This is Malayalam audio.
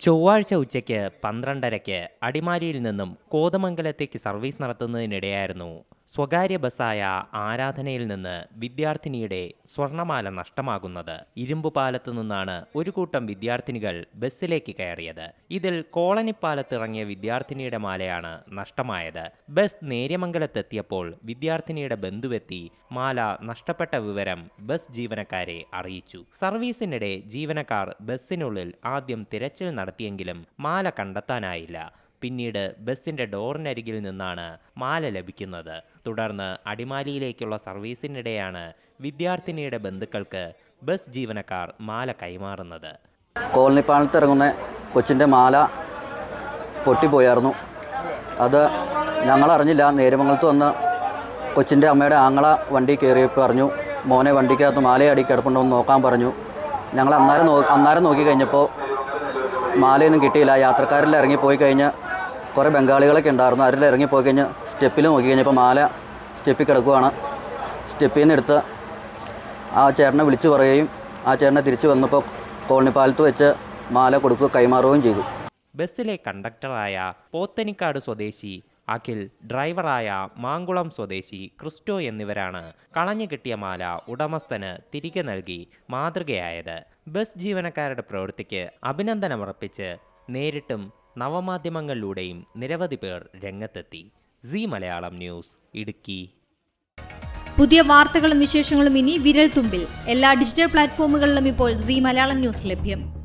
ചൊവ്വാഴ്ച ഉച്ചയ്ക്ക് പന്ത്രണ്ടരയ്ക്ക് അടിമാലിയിൽ നിന്നും കോതമംഗലത്തേക്ക് സർവീസ് നടത്തുന്നതിനിടെയായിരുന്നു സ്വകാര്യ ബസ്സായ ആരാധനയിൽ നിന്ന് വിദ്യാർത്ഥിനിയുടെ സ്വർണമാല നഷ്ടമാകുന്നത് ഇരുമ്പുപാലത്ത് നിന്നാണ് ഒരു കൂട്ടം വിദ്യാർത്ഥിനികൾ ബസ്സിലേക്ക് കയറിയത്. ഇതിൽ കോളനിപ്പാലത്ത് ഇറങ്ങിയ വിദ്യാർത്ഥിനിയുടെ മാലയാണ് നഷ്ടമായത്. ബസ് നേര്യമംഗലത്തെത്തിയപ്പോൾ വിദ്യാർത്ഥിനിയുടെ ബന്ധുവെത്തി മാല നഷ്ടപ്പെട്ട വിവരം ബസ് ജീവനക്കാരെ അറിയിച്ചു. സർവീസിനിടെ ജീവനക്കാർ ബസ്സിനുള്ളിൽ ആദ്യം തിരച്ചിൽ നടത്തിയെങ്കിലും മാല കണ്ടെത്താനായില്ല. പിന്നീട് ബസിന്റെ ഡോറിനരികിൽ നിന്നാണ് മാല ലഭിക്കുന്നത്. തുടർന്ന് അടിമാലിയിലേക്കുള്ള സർവീസിനിടെയാണ് വിദ്യാർത്ഥിനിയുടെ ബന്ധുക്കൾക്ക് ബസ് ജീവനക്കാർ മാല കൈമാറുന്നത്. കോളനിപ്പാളത്ത് ഇറങ്ങുന്ന കൊച്ചിന്റെ മാല പൊട്ടിപ്പോയായിരുന്നു. അത് ഞങ്ങളറിഞ്ഞില്ല. നേരമംഗലത്ത് വന്ന് കൊച്ചിന്റെ അമ്മയുടെ ആങ്ങള വണ്ടി കയറിയപ്പോൾ പറഞ്ഞു മോനെ വണ്ടിക്കകത്ത് മാലയടി കിടപ്പുണ്ടോ എന്ന് നോക്കാൻ പറഞ്ഞു. ഞങ്ങൾ അന്നേരം നോ അന്നേരം നോക്കി കഴിഞ്ഞപ്പോൾ മാലയൊന്നും കിട്ടിയില്ല. യാത്രക്കാരിൽ ഇറങ്ങിപ്പോയി കഴിഞ്ഞ് കുറേ ബംഗാളികളൊക്കെ ഉണ്ടായിരുന്നു. അവരിൽ ഇറങ്ങിപ്പോയി കഴിഞ്ഞ് സ്റ്റെപ്പിൽ നോക്കി കഴിഞ്ഞപ്പോൾ മാല സ്റ്റെപ്പിൽ കിടക്കുവാണ്. സ്റ്റെപ്പിൽ നിന്ന് എടുത്ത് ആ ചേട്ടനെ വിളിച്ചു പറയുകയും ആ ചേട്ടനെ തിരിച്ചു വന്നപ്പോൾ കോളനിപ്പാലത്ത് വെച്ച് മാല കൊടുക്കുക കൈമാറുകയും ചെയ്തു. ബസ്സിലെ കണ്ടക്ടറായ പോത്തനിക്കാട് സ്വദേശി അഖിൽ ഡ്രൈവറായ മാങ്കുളം സ്വദേശി ക്രിസ്റ്റോ എന്നിവരാണ് കളഞ്ഞു കിട്ടിയ മാല ഉടമസ്ഥന് തിരികെ നൽകി മാതൃകയായത്. ബസ് ജീവനക്കാരുടെ പ്രവൃത്തിക്ക് അഭിനന്ദനമർപ്പിച്ച് നേരിട്ടും നവമാധ്യമങ്ങളിലൂടെയും നിരവധി പേർ രംഗത്തെത്തി. സി മലയാളം ന്യൂസ് ഇടുക്കി. പുതിയ വാർത്തകളും വിശേഷങ്ങളും ഇനി വിരൽ തുമ്പിൽ എല്ലാ ഡിജിറ്റൽ പ്ലാറ്റ്ഫോമുകളിലും ഇപ്പോൾ സി മലയാളം ന്യൂസ് ലഭ്യം.